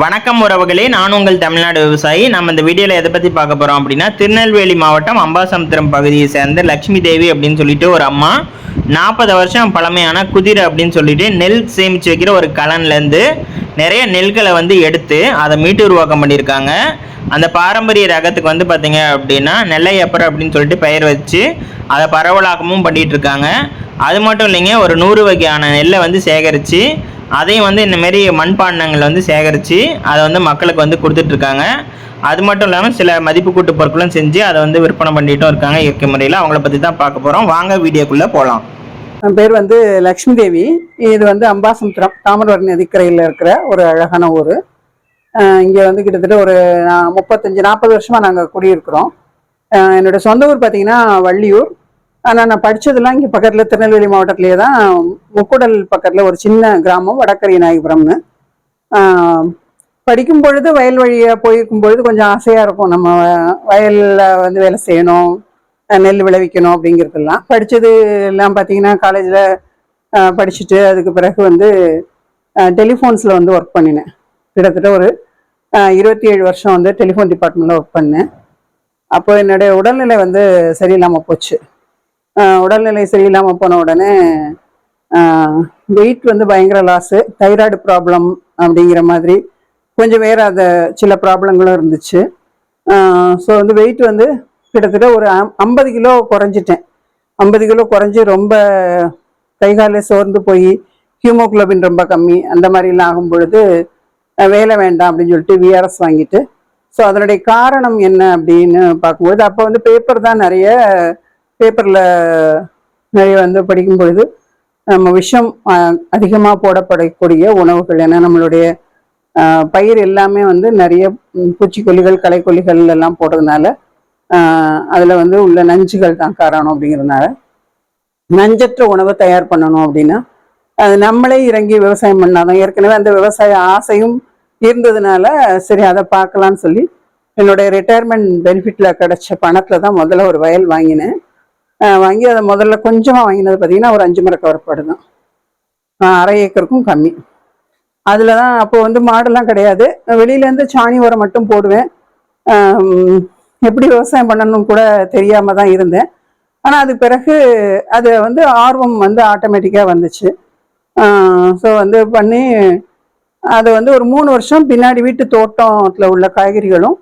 வணக்கம் உறவுகளே நான் உங்கள் தமிழ்நாடு விவசாயி. நம்ம இந்த வீடியோவில் எதை பற்றி பார்க்க போகிறோம் அப்படின்னா திருநெல்வேலி மாவட்டம் அம்பாசமுத்திரம் பகுதியை சேர்ந்த லக்ஷ்மி தேவி அப்படின்னு சொல்லிட்டு ஒரு அம்மா. நாற்பது வருஷம் பழமையான குதிரை அப்படின்னு சொல்லிட்டு நெல் சேமித்து வைக்கிற ஒரு கலன்லேருந்து நிறைய நெல்களை வந்து எடுத்து அதை மீட்டு உருவாக்கம் பண்ணியிருக்காங்க. அந்த பாரம்பரிய ரகத்துக்கு வந்து பார்த்தீங்க அப்படின்னா நெல்லை நெல்லையப்பர் அப்படின்னு சொல்லிட்டு பெயர் வச்சு அதை பரவலாக்கமும் பண்ணிகிட்ருக்காங்க இருக்காங்க. அது மட்டும் இல்லைங்க ஒரு நூறு வகையான நெல்லை வந்து சேகரித்து அதையும் வந்து இந்த மாதிரி மண்பாண்டங்கள் வந்து சேகரித்து அதை வந்து மக்களுக்கு வந்து கொடுத்துட்ருக்காங்க. அது மட்டும் இல்லாமல் சில மதிப்பு கூட்டு பொருட்களும் செஞ்சு அதை வந்து விற்பனை பண்ணிட்டும் இருக்காங்க இயற்கை முறையில். அவங்கள பற்றி தான் பார்க்க போகிறோம் வாங்க வீடியோக்குள்ளே போகலாம் என் பேர் வந்து லக்ஷ்மி தேவி இது வந்து அம்பாசமுத்திரம் தாமிரவரணி நதிக்கரையில் இருக்கிற ஒரு அழகான ஊர். இங்கே வந்து கிட்டத்தட்ட ஒரு முப்பத்தஞ்சு நாற்பது வருஷமாக நாங்கள் குடியிருக்கிறோம். என்னோடய என்னோட சொந்த ஊர் பார்த்தீங்கன்னா வள்ளியூர். ஆனால் நான் படித்ததெல்லாம் இங்கே பக்கத்தில் திருநெல்வேலி மாவட்டத்திலேயே தான் முக்குடல் பக்கத்தில் ஒரு சின்ன கிராமம் வடக்கரை நாயகபுரம்னு. படிக்கும் பொழுது வயல் வழியாக போயிருக்கும் பொழுது கொஞ்சம் ஆசையாக இருக்கும். நம்ம வயலில் வந்து வேலை செய்யணும் நெல் விளைவிக்கணும் அப்படிங்கிறதெல்லாம். படித்தது எல்லாம் பார்த்தீங்கன்னா காலேஜில் படிச்சுட்டு அதுக்கு பிறகு வந்து டெலிஃபோன்ஸில் வந்து ஒர்க் பண்ணினேன். கிட்டத்தட்ட ஒரு இருபத்தி ஏழு வருஷம் வந்து டெலிஃபோன் டிபார்ட்மெண்ட்டில் ஒர்க் பண்ணேன். அப்போ என்னுடைய உடல்நிலை வந்து சரியில்லாமல் போச்சு. உடல்நிலை சரியில்லாமல் போன உடனே வெயிட் வந்து பயங்கர லாஸு தைராய்டு ப்ராப்ளம் அப்படிங்கிற மாதிரி கொஞ்சம் வேறு அதை சில ப்ராப்ளங்களும் இருந்துச்சு. ஸோ வந்து வெயிட் வந்து கிட்டத்தட்ட ஒரு ஐம்பது கிலோ குறைஞ்சிட்டேன். ஐம்பது கிலோ குறைஞ்சி ரொம்ப கை காலே சோர்ந்து போய் ஹியூமோகுளோபின் ரொம்ப கம்மி அந்த மாதிரிலாம் ஆகும் பொழுது வேலை வேண்டாம் அப்படின்னு சொல்லிட்டு விஆர்எஸ் வாங்கிட்டு. ஸோ அதனுடைய காரணம் என்ன அப்படின்னு பார்க்கும்போது அப்போ வந்து பேப்பர் தான் நிறைய பேப்பரில் நிறைய வந்து படிக்கும் பொழுது நம்ம விஷம் அதிகமாக போடப்படக்கூடிய உணவுகள் ஏன்னா நம்மளுடைய பயிர் எல்லாமே வந்து நிறைய பூச்சிக்கொல்லிகள் களைக்கொல்லிகள் எல்லாம் போடுறதுனால அதில் வந்து உள்ள நஞ்சுகள் தான் காரணம் அப்படிங்கிறதுனால நஞ்சற்ற உணவை தயார் பண்ணணும் அப்படின்னா அது நம்மளே இறங்கி விவசாயம் பண்ணாதான். ஏற்கனவே அந்த விவசாய ஆசையும் இருந்ததுனால சரி அதை பார்க்கலான்னு சொல்லி என்னுடைய ரிட்டையர்மெண்ட் பெனிஃபிட்டில் கிடைச்ச பணத்தில் தான் முதல்ல ஒரு வயல் வாங்கினேன். வாங்கி அதை முதல்ல கொஞ்சமாக வாங்கினது பார்த்தீங்கன்னா ஒரு அஞ்சு மர கவர்பாடு தான். அரை ஏக்கருக்கும் கம்மி. அதில் தான் அப்போது வந்து மாடெல்லாம் கிடையாது. வெளியிலேருந்து சாணி உரம் மட்டும் போடுவேன். எப்படி விவசாயம் பண்ணணும் கூட தெரியாமல் தான் இருந்தேன். ஆனால் அது பிறகு அது வந்து ஆர்வம் வந்து ஆட்டோமேட்டிக்காக வந்துச்சு. ஸோ வந்து பண்ணி அது வந்து ஒரு மூணு வருஷம் பின்னாடி வீட்டு தோட்டத்தில் உள்ள காய்கறிகளும்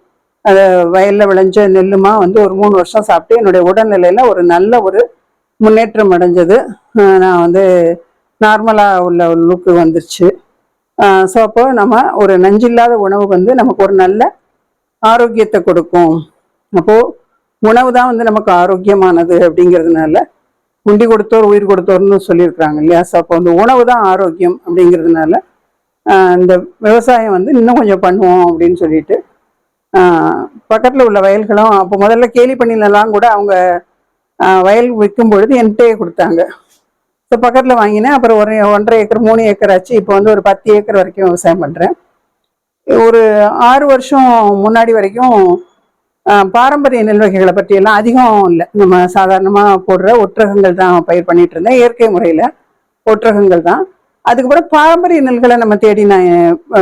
அதை வயலில் விளைஞ்ச நெல்லுமா வந்து ஒரு மூணு வருஷம் சாப்பிட்டு என்னுடைய உடல்நிலையில் ஒரு நல்ல ஒரு முன்னேற்றம் அடைஞ்சது. நான் வந்து நார்மலாக உள்ள லுக்கு வந்துருச்சு. ஸோ அப்போ நம்ம ஒரு நஞ்சில்லாத உணவு வந்து நமக்கு ஒரு நல்ல ஆரோக்கியத்தை கொடுக்கும். அப்போது உணவு தான் வந்து நமக்கு ஆரோக்கியமானது அப்படிங்கிறதுனால உண்டி கொடுத்தோர் உயிர் கொடுத்தோர்னு சொல்லியிருக்கிறாங்க இல்லையா? ஸோ அப்போ அந்த உணவு தான் ஆரோக்கியம் அப்படிங்கிறதுனால இந்த விவசாயம் வந்து இன்னும் கொஞ்சம் பண்ணுவோம் அப்படின்னு சொல்லிட்டு பக்கத்தில் உள்ள வயல்களும் அப்போ முதல்ல கேலி பண்ணிலெல்லாம் கூட அவங்க வயல் விற்கும் பொழுது என்கிட்டயே கொடுத்தாங்க. ஸோ பக்கத்தில் வாங்கினேன். அப்புறம் ஒரு ஒன்றரை ஏக்கர் மூணு ஏக்கர் ஆச்சு. இப்போ வந்து ஒரு பத்து ஏக்கர் வரைக்கும் விவசாயம் பண்ணுறேன் ஒரு ஆறு வருஷம் முன்னாடி வரைக்கும் பாரம்பரிய நெல் வகைகளை பற்றியெல்லாம் அதிகம் இல்லை. நம்ம சாதாரணமாக போடுற ஒற்றகங்கள் தான் பயிர் பண்ணிட்டு இருந்தேன். இயற்கை முறையில் ஒற்றகங்கள் தான். அதுக்கப்புறம் பாரம்பரிய நெல்களை நம்ம தேடி நான்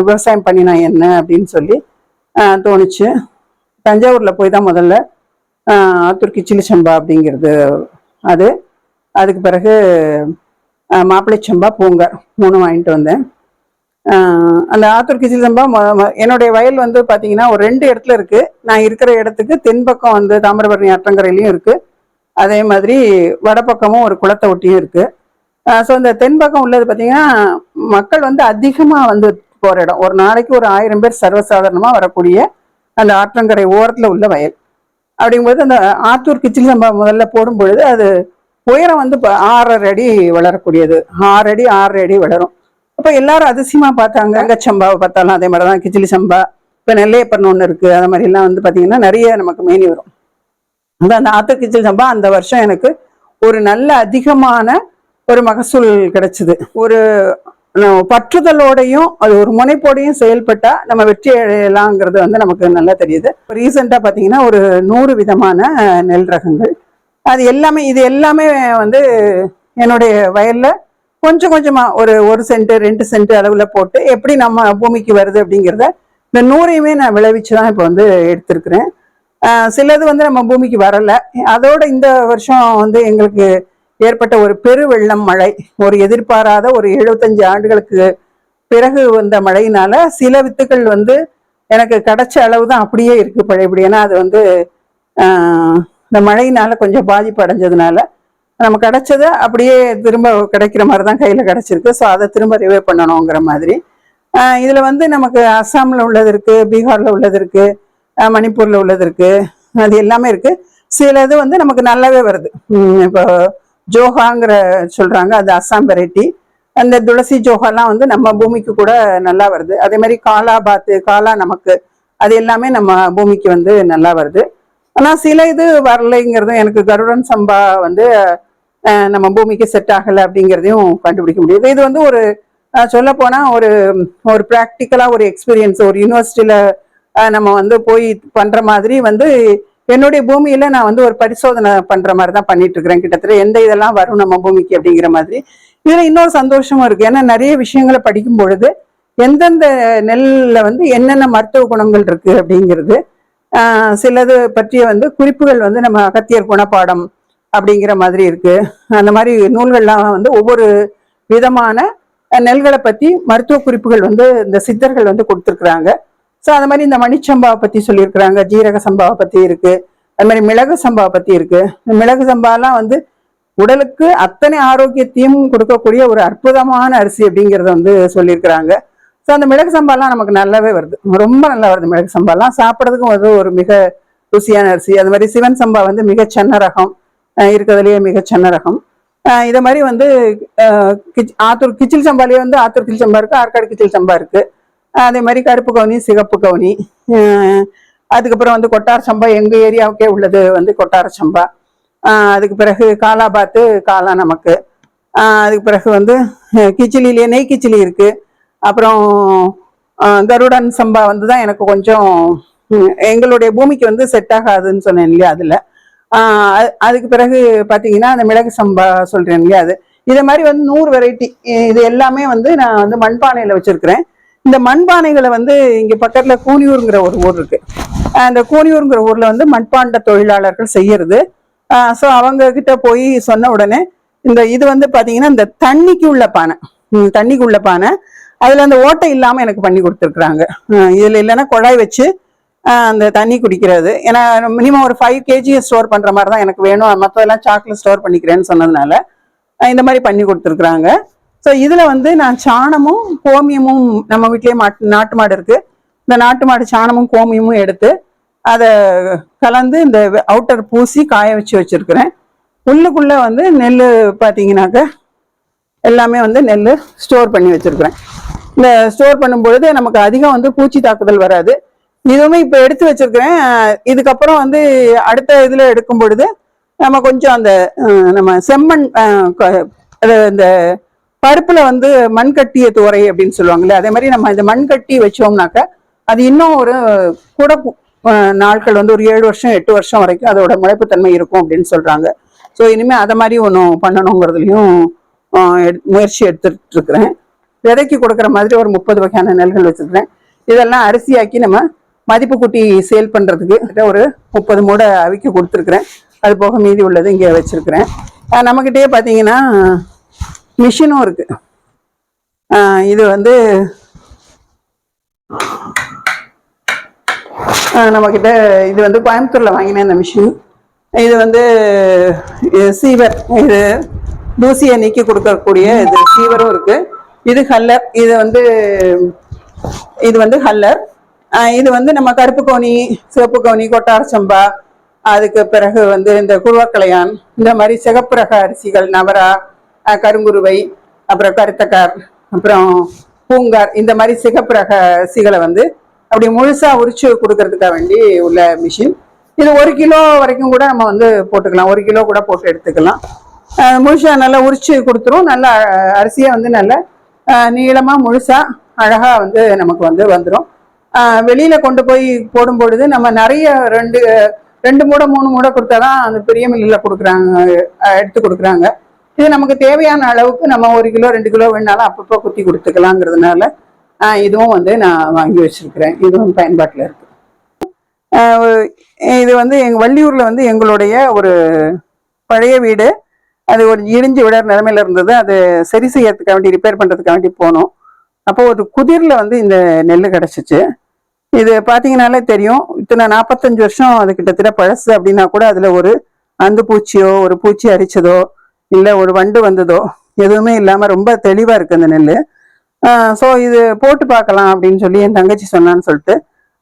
விவசாயம் பண்ணினா என்ன அப்படின்னு சொல்லி தோணுச்சு. தஞ்சாவூரில் போய் தான் முதல்ல ஆத்தூர் கிச்சிலி சம்பா அப்படிங்கிறது அது. அதுக்கு பிறகு மாப்பிள்ளை சம்பா பூங்க மூணு வாங்கிட்டு வந்தேன். அந்த ஆத்தூர் கிச்சிலி சம்பா என்னுடைய வயல் வந்து பார்த்தீங்கன்னா ஒரு ரெண்டு இடத்துல இருக்குது நான் இருக்கிற இடத்துக்கு தென்பக்கம் வந்து தாமிரபரணி ஆற்றங்கரையிலையும் இருக்குது அதே மாதிரி வடப்பக்கமும் ஒரு குளத்தை ஒட்டியும் இருக்குது ஸோ இந்த தென்பக்கம் உள்ளது பார்த்தீங்கன்னா மக்கள் வந்து அதிகமாக வந்து போகிற இடம். ஒரு நாளைக்கு ஒரு ஆயிரம் பேர் சர்வசாதாரணமாக வரக்கூடிய அந்த ஆற்றங்கரை ஓரத்தில் உள்ள வயல். அப்படிங்கும்போது அந்த ஆத்தூர் கிச்சில் சம்பா முதல்ல போடும் பொழுது அது உயரம் வந்து இப்போ ஆறரை அடி வளரக்கூடியது. ஆறு அடி ஆறரை அடி வளரும். அப்போ எல்லாரும் அதிசயமாக பார்த்தாங்க. தங்கச்சம்பாவை பார்த்தாலும் அதே மாதிரி தான் கிச்சிலி சம்பா இப்போ நெல்லையப்பன் ஒன்று இருக்குது அந்த மாதிரிலாம் வந்து பார்த்திங்கன்னா நிறைய நமக்கு மேனி வரும். அந்த அந்த ஆத்தூர் கிச்சிலி சம்பா அந்த வருஷம் எனக்கு ஒரு நல்ல அதிகமான ஒரு மகசூல் கிடைச்சது. ஒரு பற்றுதலோடையும் அது ஒரு முனைப்போடையும் செயல்பட்டா நம்ம வெற்றி அடையலாங்கிறது வந்து நமக்கு நல்லா தெரியுது. ரீசெண்டாக பார்த்தீங்கன்னா ஒரு நூறு விதமான நெல் ரகங்கள். அது எல்லாமே இது எல்லாமே வந்து என்னுடைய வயலில் கொஞ்சம் கொஞ்சமாக ஒரு ஒரு சென்ட் ரெண்டு சென்ட் அளவில் போட்டு எப்படி நம்ம பூமிக்கு வருது அப்படிங்கிறத இந்த நூறையுமே நான் விளைவிச்சு தான் இப்போ வந்து எடுத்திருக்கிறேன். சிலது வந்து நம்ம பூமிக்கு வரலை. அதோட இந்த வருஷம் வந்து எங்களுக்கு ஏற்பட்ட ஒரு பெரு வெள்ளம் மழை ஒரு எதிர்பாராத ஒரு எழுபத்தஞ்சு ஆண்டுகளுக்கு பிறகு வந்த மழையினால சில வித்துக்கள் வந்து எனக்கு கிடைச்ச அளவு தான் அப்படியே இருக்கு பழையபடி ஏன்னா அது வந்து இந்த மழையினால கொஞ்சம் பாதிப்பு அடைஞ்சதுனால நம்ம கிடைச்சத அப்படியே திரும்ப கிடைக்கிற மாதிரி தான் கையில் கிடைச்சிருக்கு. ஸோ அதை திரும்ப ரிவே பண்ணணுங்கிற மாதிரி. இதில் வந்து நமக்கு அஸ்ஸாமில் உள்ளது இருக்குது பீகாரில் உள்ளது இருக்குது மணிப்பூரில் உள்ளது இருக்குது அது எல்லாமே இருக்குது சில இது வந்து நமக்கு நல்லாவே வருது. இப்போ ஜோஹாங்கிற சொல்கிறாங்க அது அஸ்ஸாம் வெரைட்டி. அந்த துளசி ஜோஹாலாம் வந்து நம்ம பூமிக்கு கூட நல்லா வருது. அதே மாதிரி காலா பாத்து காலா நமக்கு அது எல்லாமே நம்ம பூமிக்கு வந்து நல்லா வருது. ஆனால் சில இது வரலைங்கிறதும் எனக்கு கருடன் சம்பா வந்து நம்ம பூமிக்கு செட் ஆகலை அப்படிங்கிறதையும் கண்டுபிடிக்க முடியுது. இது வந்து ஒரு சொல்ல ஒரு ஒரு ப்ராக்டிக்கலாக ஒரு எக்ஸ்பீரியன்ஸ் ஒரு யூனிவர்சிட்டியில் நம்ம வந்து போய் பண்ணுற மாதிரி வந்து என்னுடைய பூமியில நான் வந்து ஒரு பரிசோதனை பண்ற மாதிரி தான் பண்ணிட்டு இருக்கிறேன் கிட்டத்தட்ட எந்த இதெல்லாம் வரும் நம்ம பூமிக்கு அப்படிங்கிற மாதிரி. இதுல இன்னொரு சந்தோஷமும் இருக்கு. ஏன்னா நிறைய விஷயங்களை படிக்கும் பொழுது எந்தெந்த நெல்லில் வந்து என்னென்ன மருத்துவ குணங்கள் இருக்கு அப்படிங்கிறது சிலது பற்றிய வந்து குறிப்புகள் வந்து நம்ம அகத்தியர் குணப்பாடம் அப்படிங்கிற மாதிரி இருக்கு. அந்த மாதிரி நூல்கள்லாம் வந்து ஒவ்வொரு விதமான நெல்களை பத்தி மருத்துவ குறிப்புகள் வந்து இந்த சித்தர்கள் வந்து கொடுத்துருக்குறாங்க. ஸோ அந்த மாதிரி இந்த மணிச்சம்பாவை பத்தி சொல்லியிருக்கிறாங்க ஜீரக சம்பாவை பத்தி இருக்கு. அது மாதிரி மிளகு சம்பாவை பத்தி இருக்கு. மிளகு சம்பாலாம் வந்து உடலுக்கு அத்தனை ஆரோக்கியத்தையும் கொடுக்கக்கூடிய ஒரு அற்புதமான அரிசி அப்படிங்கிறத வந்து சொல்லியிருக்கிறாங்க. ஸோ அந்த மிளகு சம்பாலாம் நமக்கு நல்லாவே வருது. ரொம்ப நல்லா வருது மிளகு சம்பாலாம். சாப்பிட்றதுக்கும் அது ஒரு மிக ருசியான அரிசி. அது மாதிரி சிவன் சம்பா வந்து மிக சென்ன ரகம். இருக்கிறதுலேயே மிக சென்ன ரகம். இதை மாதிரி வந்து கிச்- ஆத்தூர் கிச்சில் சம்பாலேயே வந்து ஆத்தூர் கிச்சில் சம்பா இருக்கு ஆற்காடு கிச்சில் சம்பா இருக்கு. அதே மாதிரி கருப்பு கவுனி சிகப்பு கவுனி. அதுக்கப்புறம் வந்து கொட்டார சம்பா எங்கள் ஏரியாவுக்கே உள்ளது வந்து கொட்டார சம்பா. அதுக்கு பிறகு காலாபாத்து காலா நமக்கு. அதுக்கு பிறகு வந்து கிச்சிலிலேயே நெய் கிச்சிலி இருக்குது அப்புறம் கருடன் சம்பா வந்து தான் எனக்கு கொஞ்சம் எங்களுடைய பூமிக்கு வந்து செட் ஆகாதுன்னு சொன்னேன் இல்லையா அதில். அது- அதுக்கு பிறகு பார்த்தீங்கன்னா அந்த மிளகு சம்பா சொல்கிறேன் இல்லையா அது. இதை மாதிரி வந்து நூறு வெரைட்டி இது எல்லாமே வந்து நான் வந்து மண்பானையில் வச்சுருக்கிறேன். இந்த மண்பானைகளை வந்து இங்க பக்கத்துல கூனியூருங்கிற ஒரு ஊர் இருக்கு. ஆஹ் அந்த கூனியூருங்கிற ஊர்ல வந்து மண்பாண்ட தொழிலாளர்கள் செய்யறது. ஸோ அவங்க கிட்ட போய் சொன்ன உடனே இந்த இது வந்து பாத்தீங்கன்னா இந்த தண்ணிக்கு உள்ள பானை. தண்ணிக்கு உள்ள பானை. அதுல அந்த ஓட்டை இல்லாம எனக்கு பண்ணி கொடுத்துருக்குறாங்க. இதுல இல்லைன்னா குழாய் வச்சு ஆஹ் அந்த தண்ணி குடிக்கிறது. ஏன்னா மினிமம் ஒரு ஃபைவ் கேஜி ஸ்டோர் பண்ற மாதிரி தான் எனக்கு வேணும். மற்றதெல்லாம் சாக்லேட் ஸ்டோர் பண்ணிக்கிறேன்னு சொன்னதுனால இந்த மாதிரி பண்ணி கொடுத்துருக்குறாங்க. ஸோ இதில் வந்து நான் சாணமும் கோமியமும் நம்ம வீட்லேயே மாட்டு நாட்டு மாடு இருக்குது இந்த நாட்டு மாடு சாணமும் கோமியமும் எடுத்து அதை கலந்து இந்த அவுட்டர் பூசி காய வச்சு வச்சிருக்கிறேன். உள்ளுக்குள்ளே வந்து நெல் பார்த்தீங்கன்னாக்க எல்லாமே வந்து நெல் ஸ்டோர் பண்ணி வச்சிருக்கிறேன். இந்த ஸ்டோர் பண்ணும்பொழுது நமக்கு அதிகம் வந்து பூச்சி தாக்குதல் வராது. இதுவுமே இப்போ எடுத்து வச்சிருக்கிறேன். இதுக்கப்புறம் வந்து அடுத்த இதில் எடுக்கும் பொழுது நம்ம கொஞ்சம் அந்த நம்ம செம்மண் அது இந்த பருப்புல வந்து மண் கட்டிய துவரை அப்படின்னு சொல்லுவாங்கல்ல அதே மாதிரி நம்ம இந்த மண் கட்டி வச்சோம்னாக்க அது இன்னும் ஒரு கூட நாட்கள் வந்து ஒரு ஏழு வருஷம் எட்டு வருஷம் வரைக்கும் அதோட முளைப்புத்தன்மை இருக்கும் அப்படின்னு சொல்றாங்க. ஸோ இனிமே அதை மாதிரி ஒன்றும் பண்ணணுங்கிறதுலையும் முயற்சி எடுத்துட்டு இருக்கிறேன் விதைக்கு கொடுக்குற மாதிரி ஒரு முப்பது வகையான நெல்கள் வச்சுருக்கிறேன். இதெல்லாம் அரிசியாக்கி நம்ம மதிப்பு கூட்டி சேல் பண்ணுறதுக்கு ஒரு முப்பது மூடை அவிக்க கொடுத்துருக்குறேன். அது போக மீதி உள்ளது இங்கே வச்சுருக்கிறேன். நம்மக்கிட்டே பார்த்தீங்கன்னா மிஷினும் இருக்கு. இது வந்து நம்மக்கிட்ட இது வந்து கோயம்புத்தூரில் வாங்கினேன் இந்த மிஷின். இது வந்து சீவர் இது தூசியை நீக்கி கொடுக்கக்கூடிய இது சீவரும் இருக்கு. இது ஹல்லர் இது வந்து இது வந்து ஹல்லர். இது வந்து நம்ம கருப்பு கோணி சிவப்பு கோணி கொட்டார சம்பா அதுக்கு பிறகு வந்து இந்த குருவக்கலையான் இந்த மாதிரி சிகப்பு ரக அரிசிகள் நவரா கருங்குருவை அப்புறம் கருத்தக்கார் அப்புறம் பூங்கார் இந்த மாதிரி சிகப்பு ரக அரிசிகளை வந்து அப்படி முழுசாக உரிச்சு கொடுக்கறதுக்காக வேண்டி உள்ள மிஷின் இது ஒரு கிலோ வரைக்கும் கூட நம்ம வந்து போட்டுக்கலாம். ஒரு கிலோ கூட போட்டு எடுத்துக்கலாம். முழுசாக நல்லா உரிச்சு கொடுத்துரும். நல்லா அரிசியாக வந்து நல்லா நீளமாக முழுசாக அழகாக வந்து நமக்கு வந்து வந்துடும் வெளியில் கொண்டு போய் போடும்பொழுது நம்ம நிறைய ரெண்டு ரெண்டு மூடை மூணு மூடை கொடுத்தாதான் அந்த பெரிய மில்லில் கொடுக்குறாங்க எடுத்து கொடுக்குறாங்க. இது நமக்கு தேவையான அளவுக்கு நம்ம ஒரு கிலோ ரெண்டு கிலோ வேணாலும் அப்பப்போ குத்தி கொடுத்துக்கலாங்கிறதுனால இதுவும் வந்து நான் வாங்கி வச்சிருக்கிறேன். இதுவும் பயன்பாட்டில் இருக்கு. இது வந்து எங்கள் வள்ளியூரில் வந்து எங்களுடைய ஒரு பழைய வீடு. அது ஒரு இடிஞ்சு விட நிலைமையில இருந்தது. அது சரி செய்யறதுக்காக வேண்டி ரிப்பேர் பண்ணுறதுக்காக வேண்டி போனோம். அப்போ ஒரு குதிரில் வந்து இந்த நெல் கிடச்சிச்சு. இது பார்த்தீங்கனாலே தெரியும். இத்தனை நாற்பத்தஞ்சு வருஷம் அது கிட்டத்தட்ட பழசு அப்படின்னா கூட அதில் ஒரு அந்து பூச்சியோ ஒரு பூச்சி அரிச்சதோ இல்ல ஒரு வண்டு வந்ததோ எதுவுமே இல்லாம ரொம்ப தெளிவா இருக்கு அந்த நெல் ஸோ இது போட்டு பார்க்கலாம் அப்படின்னு சொல்லி என் தங்கச்சி சொன்னான்னு சொல்லிட்டு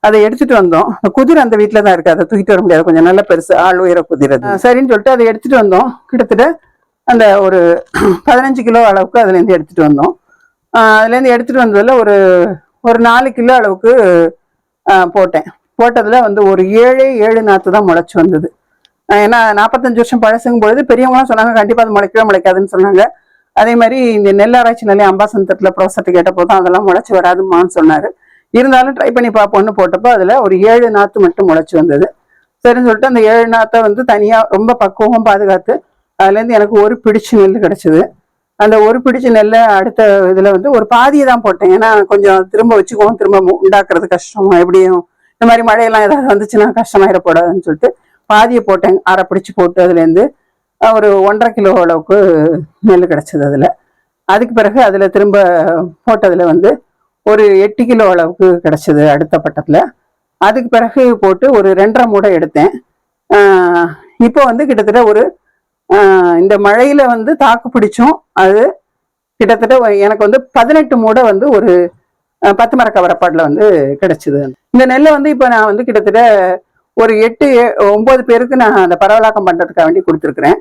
அதை எடுத்துட்டு வந்தோம். குதிரை அந்த வீட்டில் தான் இருக்கு. அதை தூக்கிட்டு வர முடியாது. கொஞ்சம் நல்ல பெருசு ஆள் உயர குதிரை சரின்னு சொல்லிட்டு அதை எடுத்துட்டு வந்தோம். கிட்டத்தட்ட அந்த ஒரு பதினஞ்சு கிலோ அளவுக்கு அதுலேருந்து எடுத்துட்டு வந்தோம். அதுலேருந்து எடுத்துட்டு வந்ததுல ஒரு ஒரு நாலு கிலோ அளவுக்கு ஆஹ் போட்டேன். போட்டதுல வந்து ஒரு ஏழு ஏழு நாற்று தான் முளைச்சு வந்தது. ஏன்னா நாற்பத்தஞ்சு வருஷம் பழசுங்கும் பொழுது பெரியவங்களாம் சொன்னாங்க கண்டிப்பாக அது முளைக்கவே முளைக்காதுன்னு சொன்னாங்க. அதே மாதிரி இந்த நெல் ஆராய்ச்சி நிலையம் அம்பாசந்தத்தில் ப்ரொஃபஸர்ட்டு கேட்ட தான் அதெல்லாம் முளைச்சி வராதுமான்னு சொன்னார். இருந்தாலும் ட்ரை பண்ணி பார்ப்போம்னு போட்டப்போ அதில் ஒரு ஏழு நாற்று மட்டும் முளைச்சி வந்தது. சரின்னு சொல்லிட்டு அந்த ஏழு நாற்றை வந்து தனியாக ரொம்ப பக்குவம் பாதுகாத்து அதுலேருந்து எனக்கு ஒரு பிடிச்சு நெல் கிடச்சிது. அந்த ஒரு பிடிச்ச நெல்லை அடுத்த இதில் வந்து ஒரு பாதியை தான் போட்டேன். ஏன்னா கொஞ்சம் திரும்ப வச்சுக்குவோம் திரும்ப மு- உண்டாக்குறது கஷ்டம். எப்படியும் இந்த மாதிரி மழையெல்லாம் ஏதாவது வந்துச்சுன்னா கஷ்டமாயிடக்கூடாதுன்னு சொல்லிட்டு பாதியை போட்டேன் அரை பிடிச்சி போட்டு அதுலேருந்து ஒரு ஒன்றரை கிலோ அளவுக்கு நெல் கிடைச்சது அதுல. அதுக்கு பிறகு அதுல திரும்ப போட்டதுல வந்து ஒரு எட்டு கிலோ அளவுக்கு கிடைச்சது அடுத்த பட்டத்துல. அதுக்கு பிறகு போட்டு ஒரு ரெண்டரை மூடை எடுத்தேன். இப்போ வந்து கிட்டத்தட்ட ஒரு இந்த மழையில வந்து தாக்கு பிடிச்சும் அது கிட்டத்தட்ட எனக்கு வந்து பதினெட்டு மூடை வந்து ஒரு பத்து மர கவரப்பாடில் வந்து கிடைச்சிது. இந்த நெல்லை வந்து இப்போ நான் வந்து கிட்டத்தட்ட ஒரு எட்டு ஒம்பது ஒன்பது பேருக்கு நான் அந்த பரவலாக்கம் பண்ணுறதுக்காக வேண்டி கொடுத்துருக்குறேன்.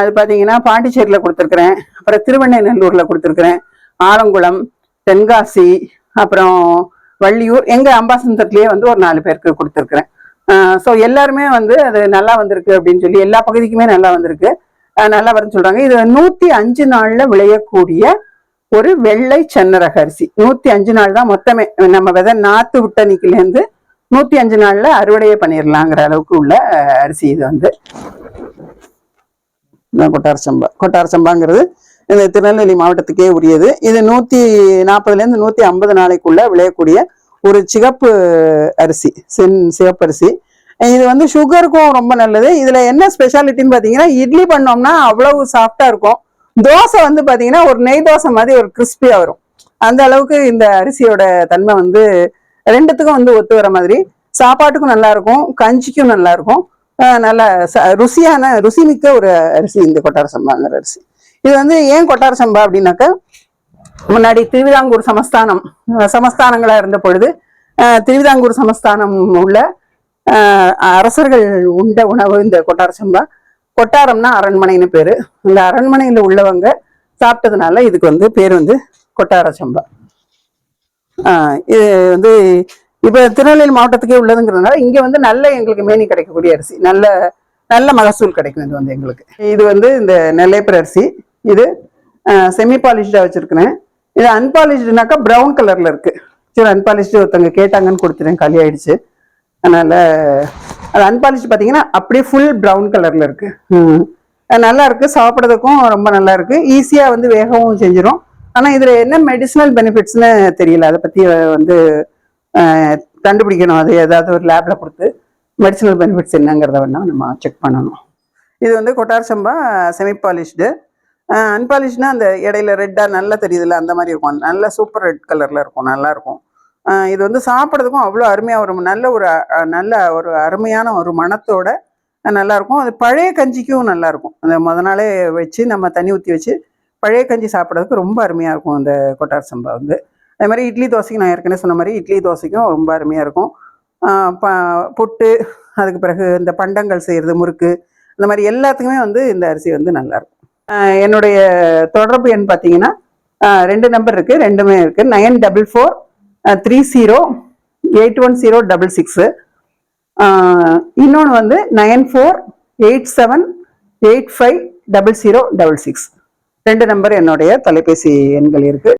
அது பார்த்தீங்கன்னா பாண்டிச்சேரியில் கொடுத்துருக்குறேன். அப்புறம் திருவெண்ணைநல்லூரில் கொடுத்துருக்குறேன். ஆலங்குளம் தென்காசி அப்புறம் வள்ளியூர் எங்கள் அம்பாசந்தத்துலேயே வந்து ஒரு நாலு பேருக்கு கொடுத்துருக்குறேன். ஸோ எல்லாருமே வந்து அது நல்லா வந்திருக்கு அப்படின்னு சொல்லி எல்லா பகுதிக்குமே நல்லா வந்திருக்கு. நல்லா வரும்னு சொல்கிறாங்க இது நூற்றி அஞ்சு நாளில் விளையக்கூடிய ஒரு வெள்ளை சன்னரக அரிசி நூற்றி அஞ்சு நாள் தான் மொத்தமே. நம்ம விதை நாற்று விட்ட நூற்றி அஞ்சு நாளில் அறுவடையே பண்ணிடலாங்கிற அளவுக்கு உள்ள அரிசி இது வந்து. கொட்டார சம்பா. கொட்டார சம்பாங்கிறது இந்த திருநெல்வேலி மாவட்டத்துக்கே உரியது. இது நூற்றி நாற்பதுலேருந்து நூற்றி ஐம்பது நாளைக்குள்ளே விளையக்கூடிய ஒரு சிகப்பு அரிசி சென் சிகப்பு அரிசி. இது வந்து சுகருக்கும் ரொம்ப நல்லது. இதில் என்ன ஸ்பெஷாலிட்டின்னு பார்த்தீங்கன்னா இட்லி பண்ணோம்னா அவ்வளவு சாஃப்டாக இருக்கும். தோசை வந்து பார்த்தீங்கன்னா ஒரு நெய் தோசை மாதிரி ஒரு கிறிஸ்பியாக வரும். அந்த அளவுக்கு இந்த அரிசியோட தன்மை வந்து ரெண்டுத்துக்கும் வந்து ஒத்து வர மாதிரி. சாப்பாட்டுக்கும் நல்லா இருக்கும் கஞ்சிக்கும் நல்லா இருக்கும் நல்ல ச- ருசியான ருசிமிக்க ஒரு அரிசி இந்த கொட்டார சம்பாங்கிற அரிசி. இது வந்து ஏன் கொட்டார சம்பா அப்படின்னாக்கா முன்னாடி திருவிதாங்கூர் சமஸ்தானம் சமஸ்தானங்களா இருந்த பொழுது திருவிதாங்கூர் சமஸ்தானம் உள்ள அரசர்கள் உண்ட உணவு இந்த கொட்டார சம்பா. கொட்டாரம்னா அரண்மனைன்னு பேரு. இந்த அரண்மனையில உள்ளவங்க சாப்பிட்டதுனால இதுக்கு வந்து பேர் வந்து கொட்டார சம்பா. இது வந்து இப்போ திருநெல்வேலி மாவட்டத்துக்கே உள்ளதுங்கிறதுனால இங்கே வந்து நல்ல எங்களுக்கு மேனி கிடைக்கக்கூடிய அரிசி. நல்ல நல்ல மகசூல் கிடைக்கும் இது வந்து எங்களுக்கு. இது வந்து இந்த நெல்லைப்பர் அரிசி. இது செமி பாலிஷ்டாக வச்சுருக்கிறேன். இது அன்பாலிஷ்டுனாக்கா ப்ரௌன் கலரில் இருக்குது சரி அன்பாலிஷ்டு ஒருத்தவங்க கேட்டாங்கன்னு கொடுத்துட்டேன் காலி ஆயிடுச்சு. அது அன்பாலிஷ்டு பார்த்தீங்கன்னா அப்படியே ஃபுல் பிரவுன் கலரில் இருக்குது நல்லா இருக்குது சாப்பிட்றதுக்கும் ரொம்ப நல்லா இருக்குது ஈஸியாக வந்து வேகவும் செஞ்சிடும் ஆனா இதுல என்ன மெடிசினல் பெனிஃபிட்ஸ்னு தெரியல. அதை பத்தி வந்து கண்டுபிடிக்கணும். அது ஏதாவது ஒரு லேப்ல கொடுத்து மெடிசினல் பெனிஃபிட்ஸ் என்னங்கிறத வேணா நம்ம செக் பண்ணணும். இது வந்து கொட்டார் சம்பா செமி பாலிஷ்டு அன்பாலிஷ்னா அந்த இடையில ரெட்டாக நல்லா தெரியுதுல்ல அந்த மாதிரி இருக்கும். நல்ல சூப்பர் ரெட் கலரில் இருக்கும் நல்லா இருக்கும். இது வந்து சாப்பிட்றதுக்கும் அவ்வளோ அருமையாக ஒரு நல்ல ஒரு நல்ல ஒரு அருமையான ஒரு மனத்தோட நல்லாயிருக்கும் நல்லா இருக்கும். அது பழைய கஞ்சிக்கும் நல்லா இருக்கும். அந்த முத நாளே வச்சு நம்ம தண்ணி ஊற்றி வச்சு பழைய கஞ்சி சாப்பிட்றதுக்கு ரொம்ப அருமையாக இருக்கும் அந்த கொட்டார் சம்பா வந்து. அதே மாதிரி இட்லி தோசைக்கு நான் ஏற்கனவே சொன்ன மாதிரி இட்லி தோசைக்கும் ரொம்ப அருமையாக இருக்கும். ப- புட்டு அதுக்கு பிறகு இந்த பண்டங்கள் செய்கிறது முறுக்கு இந்த மாதிரி எல்லாத்துக்குமே வந்து இந்த அரிசி வந்து நல்லாயிருக்கும் என்னுடைய தொடர்பு எண் பார்த்தீங்கன்னா ரெண்டு நம்பர் இருக்குது ரெண்டுமே இருக்குது nine double four three zero eight one zero double six. இன்னொன்று வந்து nine four eight seven eight five double zero double six. ரெண்டு நம்பர் என்னுடைய தொலைபேசி எண்கள் இருக்குது